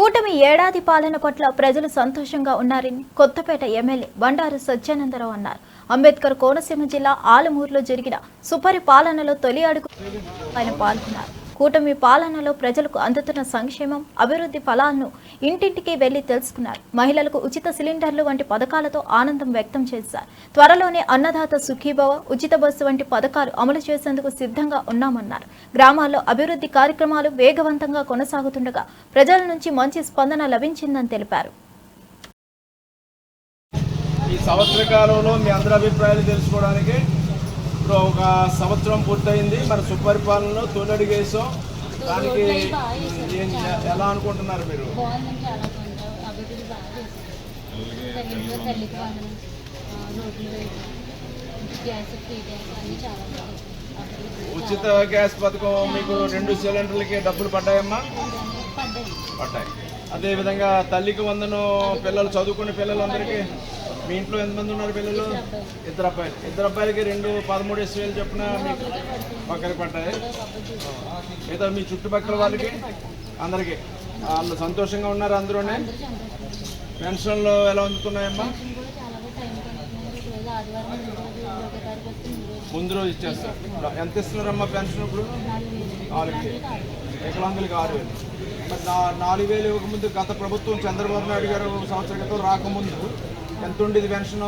కూటమి ఏడాది పాలన పట్ల ప్రజలు సంతోషంగా ఉన్నారని కొత్తపేట ఎమ్మెల్యే బండారు సత్యానందరావు అన్నారు. అంబేద్కర్ కోనసీమ జిల్లా ఆలమూరులో జరిగిన సుపరిపాలనలో తొలి అడుగు ఆయన పాల్గొన్నారు. కూటమి పాలనలో ప్రజలకు అందుతున్న సంక్షేమం అభివృద్ధి ఫలాలను ఇంటింటికి వెళ్ళి తెలుసుకున్నారు. మహిళలకు ఉచిత సిలిండర్లు వంటి పథకాలతో ఆనందం వ్యక్తం చేశారు. త్వరలోనే అన్నదాత సుఖీభవ ఉచిత బస్సు వంటి పథకాలు అమలు చేసేందుకు సిద్ధంగా ఉన్నామన్నారు. గ్రామాల్లో అభివృద్ధి కార్యక్రమాలు వేగవంతంగా కొనసాగుతుండగా ప్రజల నుంచి మంచి స్పందన లభించిందని తెలిపారు. ఈ సంవత్సర కాలంలో మీ అందరి అభిప్రాయాలు తెలుసుకోవడానికి ఇప్పుడు ఒక సంవత్సరం పూర్తయింది. మన సుపరిపాలనలో తొలడిగేసాం దానికి ఎలా అనుకుంటున్నారు మీరు? ఉచిత గ్యాస్ పథకం మీకు రెండు సిలిండర్లకి డబ్బులు పడ్డాయమ్మా? పడ్డాయి. పడ్డాయి. అదేవిధంగా తల్లికి వందను పిల్లలు చదువుకునే పిల్లలందరికీ మీ ఇంట్లో ఎంతమంది ఉన్నారు పిల్లలు? ఇద్దరు అబ్బాయిలు. ఇద్దరు అబ్బాయిలకి రెండు పదమూడు వేలు చొప్పున మీకు పక్కన పడ్డాయి. లేదా మీ చుట్టుపక్కల వాళ్ళకి అందరికీ. వాళ్ళు సంతోషంగా ఉన్నారు అందరూనే పెన్షన్లు ఎలా అందుతున్నాయమ్మా? ముందు రోజు ఇచ్చేస్తారు. ఎంత ఇస్తున్నారమ్మా పెన్షన్ ఇప్పుడు? నాలుగు వేలు. వికలాంగులకి ఆరు వేలు. మరి నా- నాలుగు వేలు ఇవ్వకముందు గత ప్రభుత్వం చంద్రబాబు నాయుడు గారు సంవత్సరం క్రితం రాకముందు ఎంత ఉండేది పెన్షన్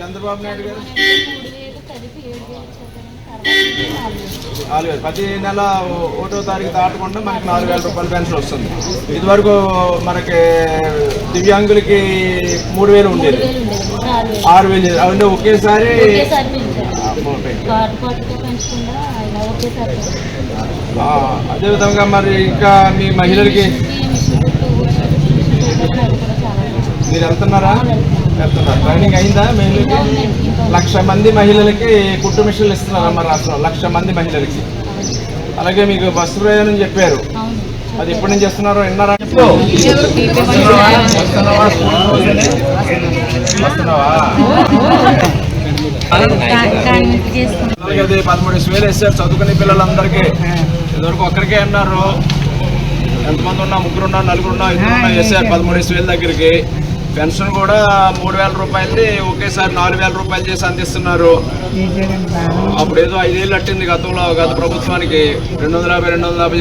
చంద్రబాబు నాయుడు గారు? నాలుగు వేలు. ప్రతి నెల ఒకటో తారీఖు దాటకుండా మనకి నాలుగు వేల రూపాయల పెన్షన్ వస్తుంది. ఇదివరకు మనకి దివ్యాంగులకి మూడు వేలు ఉండేది. ఆరు వేలు అంటే ఒకేసారి అదేవిధంగా మరి ఇంకా మీ మహిళలకి. మీరు వెళ్తున్నారా? వెళ్తున్నారు? ట్రైనింగ్ అయిందా మహిళలకి లక్ష మంది మహిళలకి కుట్టు మిషన్లు ఇస్తున్నారు అమ్మ రాష్ట్రంలో లక్ష మంది మహిళలకి. అలాగే మీకు బస్సు ప్రయాణం చెప్పారు. అవును. అది ఎప్పటి నుంచి ఇస్తున్నారో విన్నారా? వస్తున్నావా? వస్తున్నావా కాన్వెంట్ చేసుకుంటాం అలాగే అది పదమూడు వేలు వేసారు చదువుకునే పిల్లలందరికీ ఇదివరకు ఒక్కరికే అన్నారు. ఎంతమంది ఉన్నా ముగ్గురు ఉన్నా నలుగురు ఉన్నా ఇద్దరు ఉన్నా వేసారు పదమూడు వేల దగ్గరికి. పెన్షన్ కూడా మూడు వేల రూపాయలది ఒకేసారి నాలుగు వేల రూపాయలు చేసి అందిస్తున్నారు. అప్పుడు ఏదో ఐదేళ్ళు అట్టింది గతంలో గత ప్రభుత్వానికి. రెండు వందల యాభై రెండు వందల యాభై